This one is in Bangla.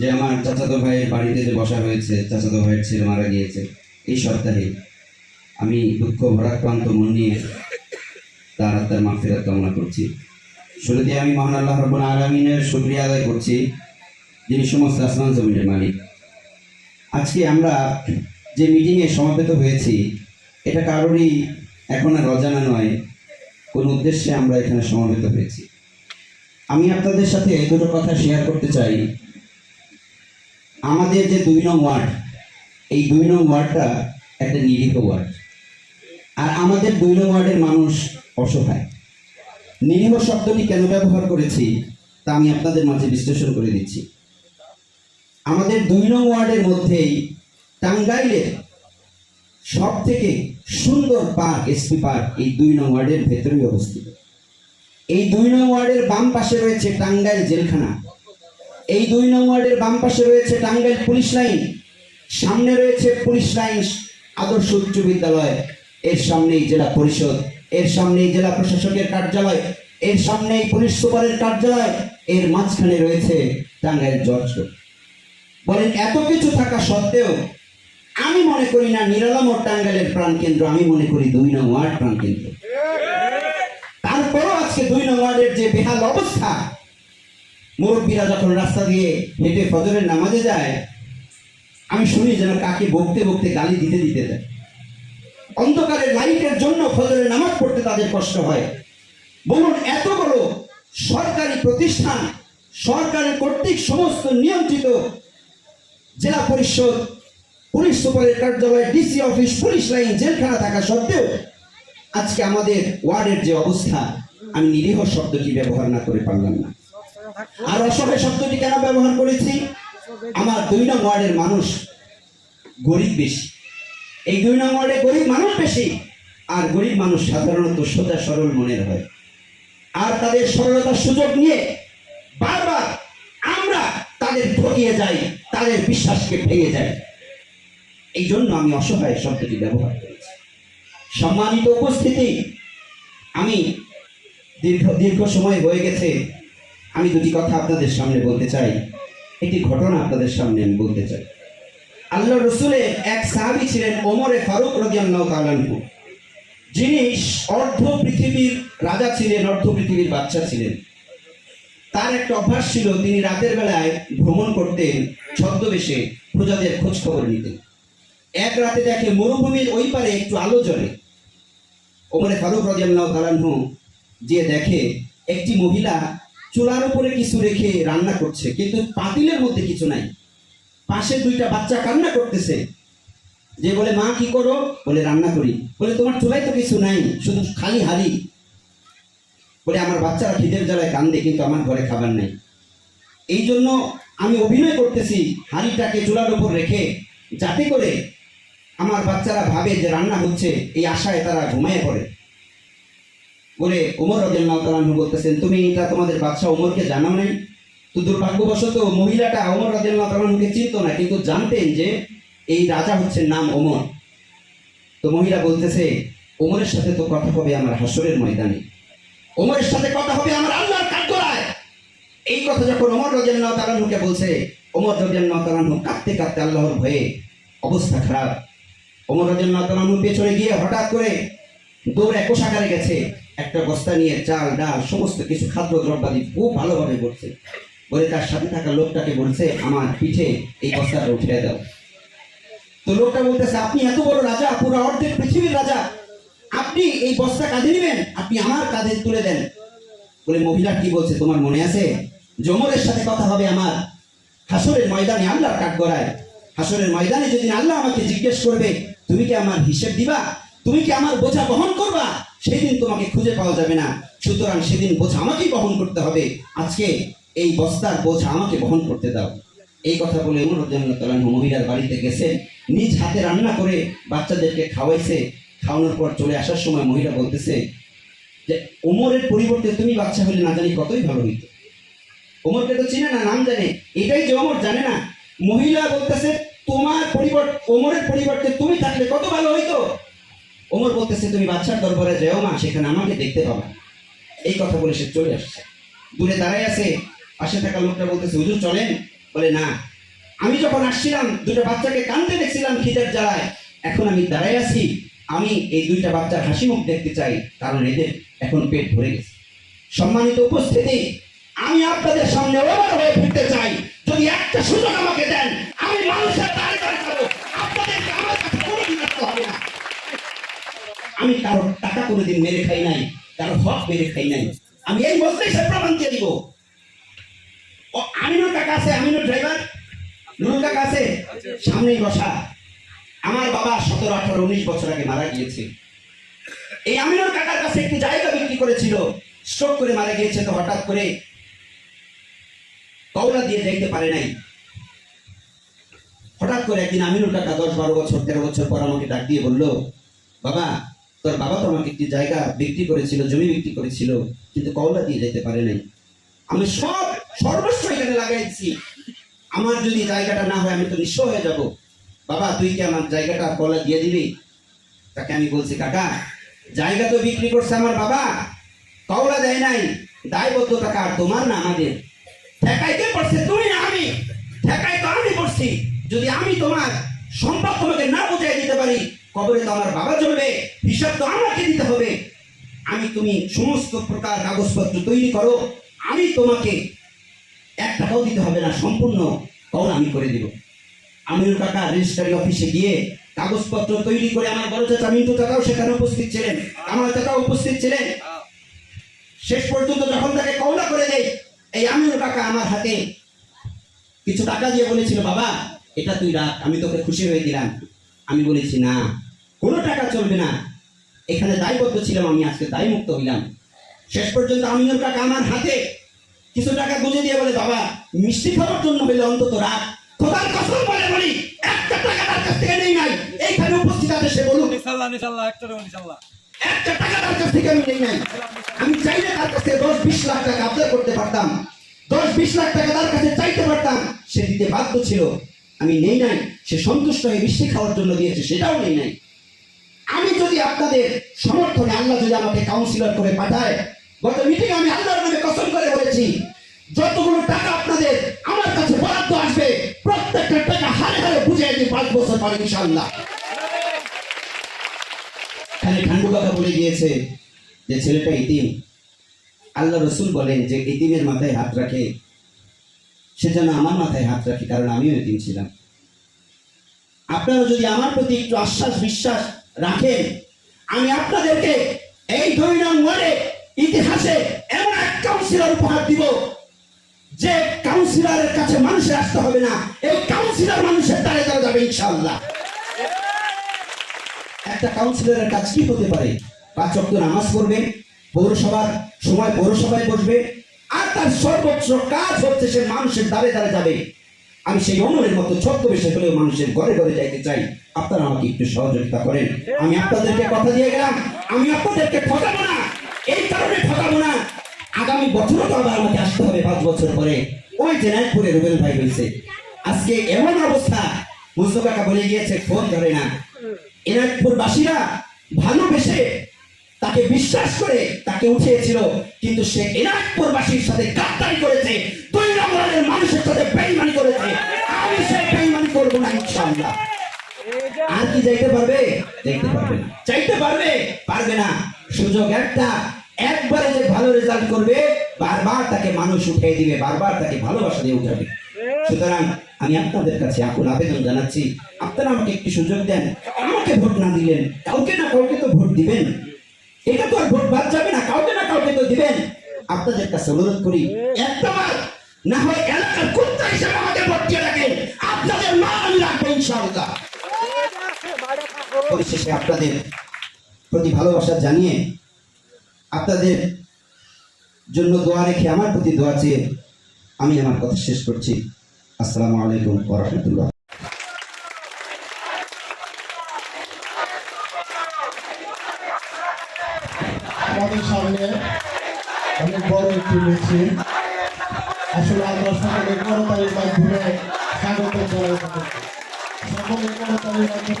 যে আমার চাচাতো ভাইয়ের বাড়িতে যে বসা হয়েছে, চাচাতো ভাইয়ের ছেলে মারা গিয়েছে, এই সপ্তাহে আমি দুঃখ ভরাক্রান্ত মন নিয়ে তার আত্মার মাফিরাত কামনা করছি। শুরুতে আমি মহান আল্লাহ রব্বুল আলমিনের শুক্রিয়া আদায় করছি, যিনি সমস্ত আসমান জমিনের মালিক। আজকে আমরা যে মিটিংয়ে সমাবেত হয়েছি, এটা কারোরই এখন আর অজানা নয়, কোন উদ্দেশ্যে আমরা এখানে সমাবেত হয়েছি। আমি আপনাদের সাথে দুটো কথা শেয়ার করতে চাই। আমাদের যে দুই নং ওয়ার্ড, এই দুই নং ওয়ার্ডটা একটা নিরীহ ওয়ার্ড। আর আমাদের দুই নং ওয়ার্ডের মানুষ অসহায়। নিরীহ শব্দটি কেন ব্যবহার করেছি, তা আমি আপনাদের মাঝে বিশ্লেষণ করে দিচ্ছি। আমাদের দুই নং ওয়ার্ডের মধ্যেই টাঙ্গাইলের সব থেকে সুন্দর পার্ক এসপি পার্ক, এই দুই নং ওয়ার্ডের ভেতরেই অবস্থিত। এই দুই নং ওয়ার্ডের বাম পাশে রয়েছে টাঙ্গাইল জেলখানা। এই দুই নং ওয়ার্ডের বাম পাশে রয়েছে টাঙ্গাইল পুলিশ লাইন, সামনে রয়েছে পুলিশ লাইন আদর্শ উচ্চ বিদ্যালয় এর সামনেই জেলা পরিষদ, এর সামনেই জেলা প্রশাসকের কার্যালয়, এর সামনেই পুলিশ সুপারের কার্যালয়, এর মাঝখানে রয়েছে টাঙ্গাইল কোর্ট। বলেন, এত কিছু থাকা সত্ত্বেও আমি মনে করি না নিরালামর টাঙ্গাইলের প্রাণকেন্দ্র আমি মনে করি দুই নং ওয়ার্ড প্রাণকেন্দ্র তারপরও আজকে দুই নং ওয়ার্ডের যে বেহাল অবস্থা মুরব্বীরা যখন রাস্তা দিয়ে হেঁটে ফজরের নামাজে যায়, আমি শুনি যেন কাকে বকতে বকতে গালি দিতে দিতে যায় অন্ধকারের লাইটের জন্য ফজরের নামাজ পড়তে তাদের কষ্ট হয়। বলুন, এত বড় সরকারি প্রতিষ্ঠান, সরকারের কর্তৃক সমস্ত নিয়ন্ত্রিত জেলা পরিষদ, পুলিশ সুপারের কার্যালয়, ডিসি অফিস, পুলিশ লাইন, জেলখানা থাকা সত্ত্বেও আজকে আমাদের ওয়ার্ডের যে অবস্থা, আমি নিরীহ শব্দটি ব্যবহার না করে পারলাম না। আর অসহায় শব্দটি কেন ব্যবহার করেছি? আমার দুই নং ওয়ার্ডের মানুষ গরিব বেশি। এই দুই নং ওয়ার্ডে গরিব মানুষ বেশি, আর গরিব মানুষ সাধারণত সোজা সরল মনের হয়। আর তাদের সরলতার সুযোগ নিয়ে বারবার আমরা তাদের ঠকিয়ে যাই, তাদের বিশ্বাসকে ভেঙে যাই। এই জন্য আমি অসহায় শব্দটি ব্যবহার করেছি। সম্মানিত উপস্থিতি, আমি দীর্ঘ দীর্ঘ সময় হয়ে গেছে। আমি দুটি কথা আপনাদের সামনে বলতে চাই। একটি ঘটনা আপনাদের সামনে আমি বলতে চাই। আল্লাহ রসুলের এক সাহাবি ছিলেন ওমরে ফারুক রাদিয়াল্লাহু তাআলা যিনি অর্ধ পৃথিবীর রাজা ছিলেন, অর্ধ পৃথিবীর বাচ্চা ছিলেন। তার একটা অভ্যাস ছিল, তিনি রাতের বেলায় ভ্রমণ করতেন ছদ্মবেশে, প্রজাদের খোঁজ খবর নিতেন। এক রাতে দেখে মরুভূমির ওই পারে একটু আলো জ্বলে। ওমরে ফারুক রাদিয়াল্লাহু তাআলা আনহু যে দেখে, একটি মহিলা চুলার উপরে কিছু রেখে রান্না করছে, কিন্তু পাতিলের মধ্যে কিছু নাই। পাশে দুইটা বাচ্চা কান্না করতেছে। যে বলে, মা, কি করো? বলে, রান্না করি। বলে, তোমার চুলায় তো কিছু নাই, শুধু খালি হাড়ি। বলে, আমার বাচ্চারা খিদের জ্বালায় কান্দে, কিন্তু আমার ঘরে খাবার নেই। এই জন্য আমি অভিনয় করতেছি হাঁড়িটাকে চুলার উপর রেখে, যাতে করে আমার বাচ্চারা ভাবে যে রান্না হচ্ছে, এই আশায় তারা ঘুমিয়ে পড়ে। বলে ওমর রাদিয়াল্লাহু তাআলা বলতেছেন, তুমি এটা তোমাদের বাদশা ওমরকে জানাও নাই? তো দুর্ভাগ্যবশত মহিলাটা ওমর রাদিয়াল্লাহু তাআলা চিনত না, কিন্তু জানতেন যে এই রাজা হচ্ছে নাম ওমর তো মহিলা বলতেছে ওমরের সাথে তো কথা হবে আমার হাসরের ময়দানে। ওমরের সাথে কথা হবে আমার আল্লাহর কাঠগড়ায়। এই কথা যখন ওমর রাদিয়াল্লাহু তাআলা আনহুকে বলছে ওমর রাদিয়াল্লাহু তাআলা আনহু কাঁদতে কাঁদতে আল্লাহর ভয়ে অবস্থা খারাপ। ওমর রাদিয়াল্লাহু তাআলা আনহু পেছনে গিয়ে হঠাৎ করে দৌড়ে কোষাগারে গেছে। একটা বস্তা নিয়ে চাল, ডাল, সমস্ত কিছু খাদ্য দ্রব্যাদি খুব ভালোভাবে করছে। বলে তার সাথে থাকা লোকটাকে বলছে, আমার পিঠে এই বস্তাটা উঠে দাও। তো লোকটা বলতেছে, আপনি এত বড় রাজা, পুরো অর্ধেক পৃথিবীর রাজা। আপনি এই বস্তা কাঁধে নেবেন, আপনি আমার কাঁধে তুলে দেন। বলে মহিলা কি বলছে তোমার মনে আছে? জমরের সাথে কথা হবে আমার। হাসরের ময়দানে আল্লাহর কাঠ গড়ায় হাসরের ময়দানে যেদিন আল্লাহ আমাকে জিজ্ঞেস করবে, তুমি কি আমার হিসেব দিবা? তুমি কি আমার বোঝা বহন করবা? সেদিন তোমাকে খুঁজে পাওয়া যাবে না। সুতরাং সেদিন বোঝা আমাকেই বহন করতে হবে। আজকে এই বস্তার বোঝা আমাকে বহন করতে দাও। এই কথা বলে রাদিয়াল্লাহু মহিলার বাড়িতে গেছে। নিজ হাতে রান্না করে বাচ্চাদেরকে খাওয়াইছে। খাওয়ানোর পর চলে আসার সময় মহিলা বলতেছে যে ওমরের পরিবর্তে তুমি বাচ্চা হলে না জানি কতই ভালো হইত। ওমরকে তো চিনে না, নাম জানে। এটাই যে ওমর জানে না। মহিলা বলতেছে, তোমার পরিবর্তে ওমরের পরিবর্তে তুমি থাকলে কত ভালো হইতো? ওমর বলতেছে, তুমি বাচ্চার দরবারে যেও মা, সেখানে আমাকে দেখতে পাবা। এই কথা বলে সে চলে আসছে। দূরে দাঁড়াই আছে, পাশে থাকা লোকটা বলতেছে, হুজুর, চলেন। বলে, না। আমি যখন আসছিলাম দুটো বাচ্চাকে কানতে দেখছিলাম খিদের জ্বালায়। এখন আমি দাঁড়াই আছি, আমি এই দুইটা বাচ্চার হাসি মুখ দেখতে চাই, কারণ এদের এখন পেট ভরে গেছে। সম্মানিত উপস্থিতি, আমি আপনাদের সামনে ওভার হয়ে ফিরতে চাই। যদি একটা সুযোগ আমাকে দেন আমি মানুষের দাঁড়ে দাঁড়িয়ে যাব আপনাদেরকে আমার কাছে কোনো দিন আসতে হবে না আমি কারও টাকা কোনোদিন মেরে খাই নাই কারও হক মেরে খাই নাই। আমি এই মজলিসের প্রমাণ দিয়ে দিব। ও, আমিনুর কাকা আছে, আমিনুর ড্রাইভার নুরুল কাকা আছে, সামনেই বসা। আমার বাবা সতেরো, আঠারো, উনিশ বছর আগে মারা গিয়েছে। এই আমিনুর কাকার কাছে একটি জায়গা বিক্রি করেছিল। স্ট্রোক করে মারা গিয়েছে তো হঠাৎ করে কওলা দিয়ে দেখতে পারে নাই। হঠাৎ করে একদিন আমিনুল কাকা দশ, বারো বছর, তেরো বছর পর আমাকে ডাক দিয়ে বলল, বাবা তোর বাবা তো আমাকে একটি জায়গা বিক্রি করেছিল, জমি বিক্রি করেছিল, কিন্তু কওলা দিয়ে যেতে পারে নাই। আমি সব সর্বস্ব এখানে লাগাইছি। আমার যদি জায়গাটা না হয়, আমি তো নিঃস্ব হয়ে যাব। বাবা, তুই কি আমার জায়গাটা কলা দিয়ে দিবি? তাকে আমি বলছি, কাকা, জায়গা তো বিক্রি করছে আমার বাবা। কওলা দেয় নাই, দায়বদ্ধতা কার? তোমার না আমাদের। ঠেকাই কে পড়ছে? তুমি না আমি। ঠেকাই তো আমি পড়ছি। যদি আমি তোমার সম্পদ তোমাকে না বুঝাই দিতে পারি কবরে তো আমার বাবা জমবে হিসাব তো আমাকে দিতে হবে। আমি তুমি সমস্ত প্রকার কাগজপত্র তৈরি করো, আমি তোমাকে এক টাকাও দিতে হবে না, সম্পূর্ণ কল আমি করে দিব। আমিনুল কাকা রেজিস্ট্রারি অফিসে গিয়ে কাগজপত্র তৈরি করে আমার বড় চাচা মিন্টু চাচাও সেখানে উপস্থিত ছিলেন আমার চাচাও উপস্থিত ছিলেন। শেষ পর্যন্ত যখন তাকে কওলা করে দেয়, এই আমিনুল কাকা আমার হাতে কিছু টাকা দিয়ে বলেছিল, বাবা, এটা তুই রাখ, আমি তোকে খুশি হয়ে দিলাম। আমি বলেছি না কোনো টাকা চলবে না। এখানে দায়বদ্ধ ছিলাম আমি আজকে দায়মুক্ত হইলাম। শেষ পর্যন্ত আমিনুল কাকা আমার হাতে। কিছু টাকা গুঁজে দিয়ে বলে বাবা মিষ্টি খাওয়ার জন্য হলে অন্তত রাখ। খোদার কসম বলে বলি একটা টাকা তার কাছ থেকে নেই নাই। এইখানে উপস্থিত আছে সে বলুন ইনশাল্লাহ ইনশাল্লাহ একটা একটা টাকা তার কাছ থেকে আমি নেই নাই। আমি চাইলে তার কাছ থেকে দশ বিশ লাখ টাকা আবদার করতে পারতাম। দশ বিশ লাখ টাকা তার কাছে চাইতে পারতাম। সে দিতে বাধ্য ছিল। আমি নেই নাই, সে সন্তুষ্ট হয়ে মিষ্টি খাওয়ার জন্য দিয়েছে, সেটাও নেই নাই। আমি যদি আপনাদের সমর্থনে আল্লাহ যদি আমাকে কাউন্সিলর করে পাঠায়, গত মিটিং আমি আল্লাহর নামে কসম করে বলেছি, যতগুলো টাকা আপনাদের আমার কাছে বরাদ্দ আসবে, প্রত্যেকটা টাকা হারে হারে বুঝিয়ে দিই পাঁচ বছর পরে ইনশাল্লাহ খালি ঠান্ডু কথা বলে গিয়েছে যে ছেলেটা ইতিম আল্লাহ রসুল বলেন যে ইতিমের মাথায় হাত রাখে সে যেন আমার মাথায় হাত রাখি, কারণ আমিও ইতিম ছিলাম। আপনারা যদি আমার প্রতি একটু আশ্বাস বিশ্বাস রাখেন, আমি আপনাদেরকে এই দুই নং ইতিহাসে এমন এক কাউন্সিলর উপহার দিব, যে কাউন্সিলরের কাছে মানুষের আসতে হবে না। এই কাউন্সিলর মানুষের দ্বারে দ্বারা যাবে ইনশাল্লাহ একটা কাউন্সিলরের কাজ কি হতে পারে? পাঁচ অক্ট নামাজ পড়বে পৌরসভার সময় পৌরসভায় বসবে তার সর্বোচ্চ কাজ হচ্ছে সে মানুষের দ্বারে দ্বারে যাবে। আমি সেই অমরের মতো বিষয় হলেও মানুষের ঘরে ঘরে যাইতে চাই। আপনারা আমাকে একটু সহযোগিতা করেন। আমি আপনাদেরকে কথা দিয়ে গেলাম। আমি আপনাদেরকে ঠকাবো না। এই কারণে ঠকাবো না। আগামী বছরও তো আবার আমাকে আসতে হবে পাঁচ বছর পরে। ওই জেনায়তপুরে রুবেল ভাই বলছে আজকে এমন অবস্থা। মুস্তফাকা বলে গিয়েছে ফোন ধরে না। এনায়তপুরবাসীরা ভালোবেসে তাকে বিশ্বাস করে তাকে উঠিয়েছিল, কিন্তু সে এনায়তপুরবাসীর সাথে গাদ্দারি করেছে, দুই নম্বরের মানুষের সাথে বেইমানি করেছে। আমি সে বেইমানি করব না, ইনশাআল্লাহ। আর কি যাইতে পারবে? দেখতে পারবে না। চাইতে পারবে? পারবে না। সুযোগ একটা, একবারে যে ভালো রেজাল্ট করবে, বারবার তাকে মানুষ উঠিয়ে দিবে, বারবার তাকে ভালোবাসা দিয়ে উঠাবে। সুতরাং আমি আপনাদের কাছে এখন আবেদন জানাচ্ছি, আপনারা আমাকে একটি সুযোগ দেন। আমাকে ভোট না দিলেন, কাউকে না কাউকে তো ভোট দিবেন। এটা তো আর ভোট বাদ যাবে না, কাউকে না কাউকে তো দিবেন। আপনাদের কাছে অনুরোধ করি একটাবার না হয় এলাকার কুত্তা হিসেবে আমাকে ভোট দিয়ে রাখেন আপনাদের মা আমি রাখব ইনশাআল্লাহ। পরিশেষে আপনাদের প্রতি ভালোবাসা জানিয়ে আপনাদের জন্য দোয়া রেখে আমার প্রতি দোয়া চেয়ে আমি আমার কথা শেষ করছি। আসসালামু আলাইকুম ওয়া মিছিল আসলে আমরা সকলে করতালির মাধ্যমে স্বাগত জানাই সকলে করতালির মাধ্যমে